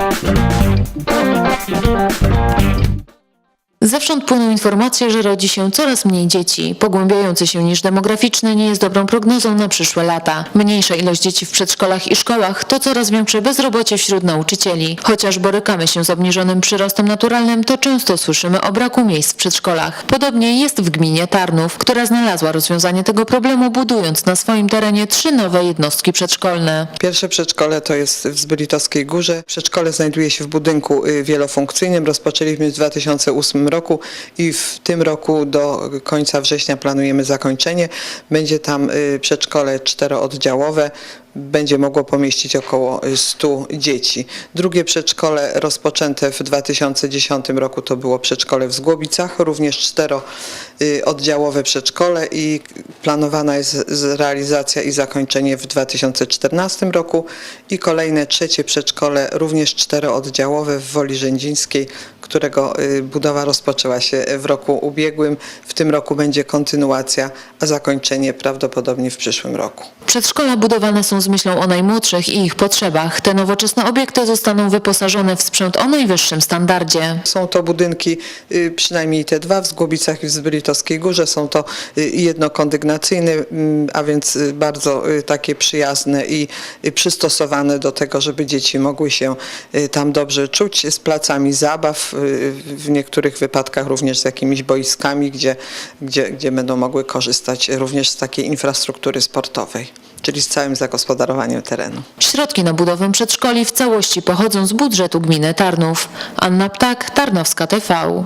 Thank you. Zewsząd płyną informacje, że rodzi się coraz mniej dzieci. Pogłębiający się niż demograficzny nie jest dobrą prognozą na przyszłe lata. Mniejsza ilość dzieci w przedszkolach i szkołach to coraz większe bezrobocie wśród nauczycieli. Chociaż borykamy się z obniżonym przyrostem naturalnym, to często słyszymy o braku miejsc w przedszkolach. Podobnie jest w gminie Tarnów, która znalazła rozwiązanie tego problemu, budując na swoim terenie trzy nowe jednostki przedszkolne. Pierwsze przedszkole to jest w Zbylitowskiej Górze. Przedszkole znajduje się w budynku y, wielofunkcyjnym. Rozpoczęliśmy w 2008 roku i w tym roku do końca września planujemy zakończenie. Będzie tam y, przedszkole czterooddziałowe. Będzie mogło pomieścić około y, 100 dzieci. Drugie przedszkole rozpoczęte w 2010 roku to było przedszkole w Zgłobicach, również czterooddziałowe przedszkole i planowana jest realizacja i zakończenie w 2014 roku i kolejne trzecie przedszkole, również czterooddziałowe w Woli Rzędzińskiej, którego y, budowa rozpoczęła się w roku ubiegłym. W tym roku będzie kontynuacja, a zakończenie prawdopodobnie w przyszłym roku. Przedszkola budowane są z myślą o najmłodszych i ich potrzebach. Te nowoczesne obiekty zostaną wyposażone w sprzęt o najwyższym standardzie. Są to budynki, y, przynajmniej te dwa w Zgłobicach i w Zbylitowskiej Górze. Są to y, jednokondygnacyjne, mm, a więc y, bardzo takie przyjazne i przystosowane do tego, żeby dzieci mogły się tam dobrze czuć, z placami zabaw, w niektórych wypadkach również z jakimiś boiskami, gdzie, gdzie, gdzie będą mogły korzystać również z takiej infrastruktury sportowej, czyli z całym zagospodarowaniem terenu. Środki na budowę przedszkoli w całości pochodzą z budżetu gminy Tarnów. Anna Ptak, Tarnowska TV.